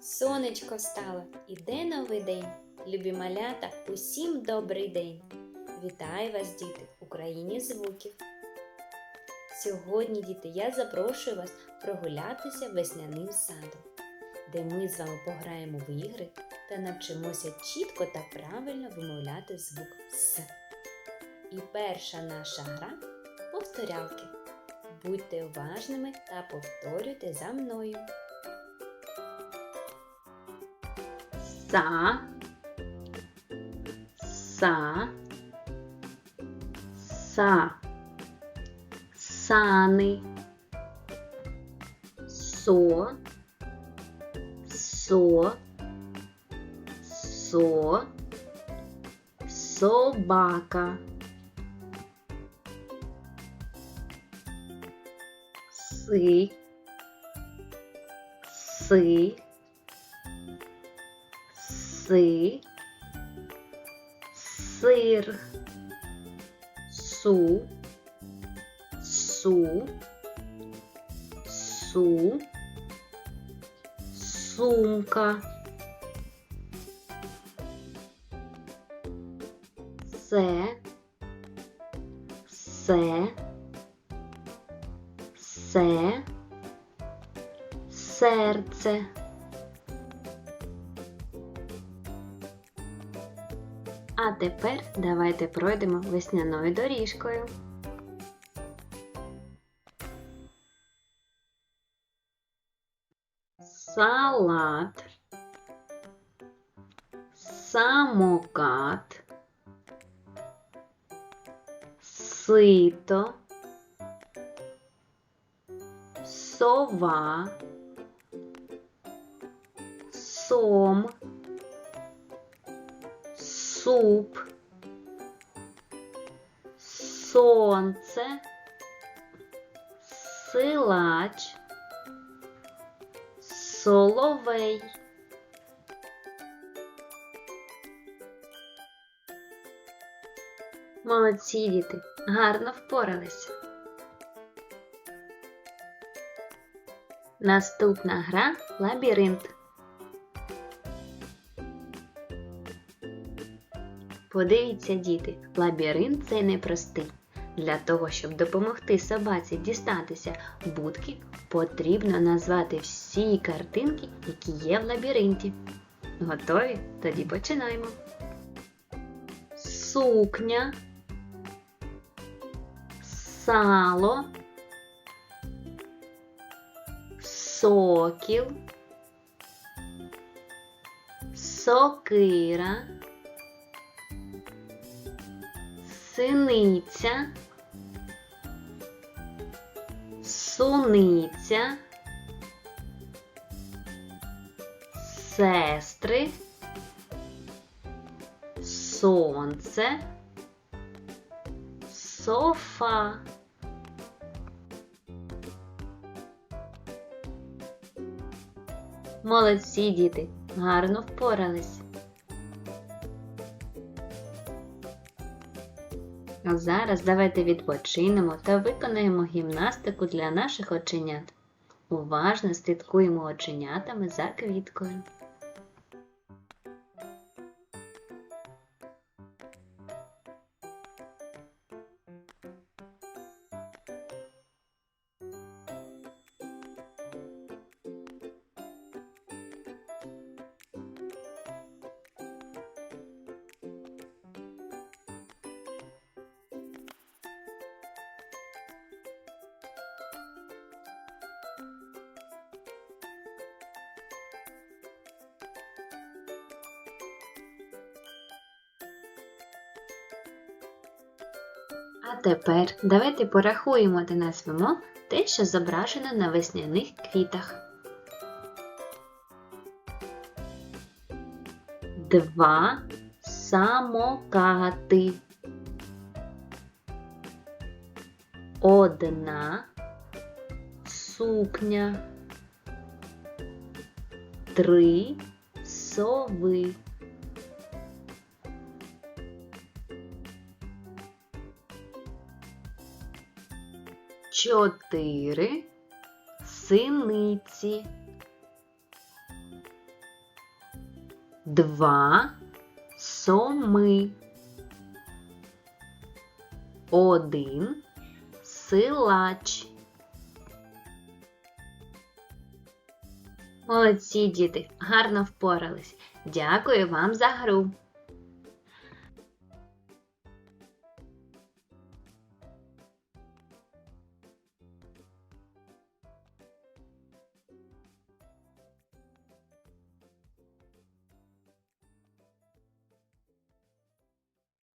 Сонечко стало, іде новий день. Любі малята, усім добрий день. Вітаю вас, діти, в Україні звуків. Сьогодні, діти, я запрошую вас прогулятися весняним садом, де ми з вами пограємо в ігри та навчимося чітко та правильно вимовляти звук С. І перша наша гра повторялки. Будьте уважними та повторюйте за мною. са, са, са, сани, со, со, со, собака. Си, си, си, сир, су, су, су, сумка, се, се, се, серце. А тепер давайте пройдемо весняною доріжкою. Салат, самокат, сито, сова, сом суп, сонце, силач, соловей. Молодці діти, гарно впоралися. Наступна гра лабіринт. Подивіться, діти, лабіринт цей непростий. Для того, щоб допомогти собаці дістатися будки, потрібно назвати всі картинки, які є в лабіринті. Готові? Тоді починаємо. Сукня, сало, сокіл, сокира. синиця, суниця, сестри, сонце, софа. Молодці діти, гарно впорались. А зараз давайте відпочинемо та виконаємо гімнастику для наших оченят. Уважно слідкуємо оченятами за квіткою. А тепер давайте порахуємо та назвемо те, що зображено на весняних квітах. Два самокати. Одна сукня. три сови. Чотири синиці. Два соми. Один силач. Молодці, діти, гарно впорались. Дякую вам за гру.